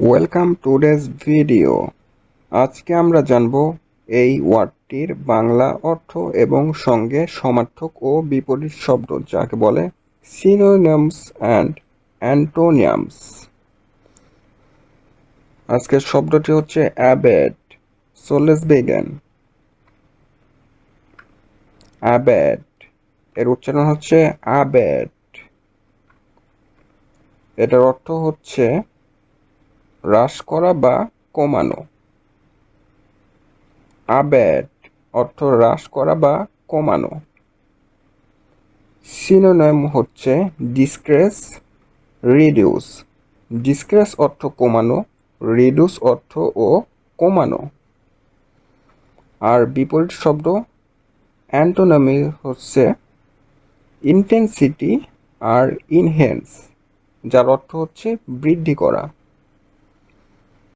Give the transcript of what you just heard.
Welcome today's video আজকে আমরা জানব এই ওয়ার্ডটির বাংলা অর্থ এবং সঙ্গে সমার্থক ও বিপরীত শব্দ, যাকে বলে সিনোনিয়ামস অ্যান্ড অ্যান্টোনিয়ামস আজকের শব্দটি হচ্ছে অ্যাবেড সোলেস বেগেন অ্যাবেড এর উচ্চারণ হচ্ছে অ্যাবেড এটার অর্থ হচ্ছে হ্রাস করা বা কমানো। আবেট অর্থ হ্রাস করা বা কমানো। সিনোনিম হচ্ছে ডিসক্রেস রিডিউস ডিসক্রেস অর্থ কমানো রিডিউস অর্থ ও কমানো। আর বিপরীত শব্দ অ্যান্টোনমি হচ্ছে ইন্টেন্সিটি আর ইনহেন্স যার অর্থ হচ্ছে বৃদ্ধি করা।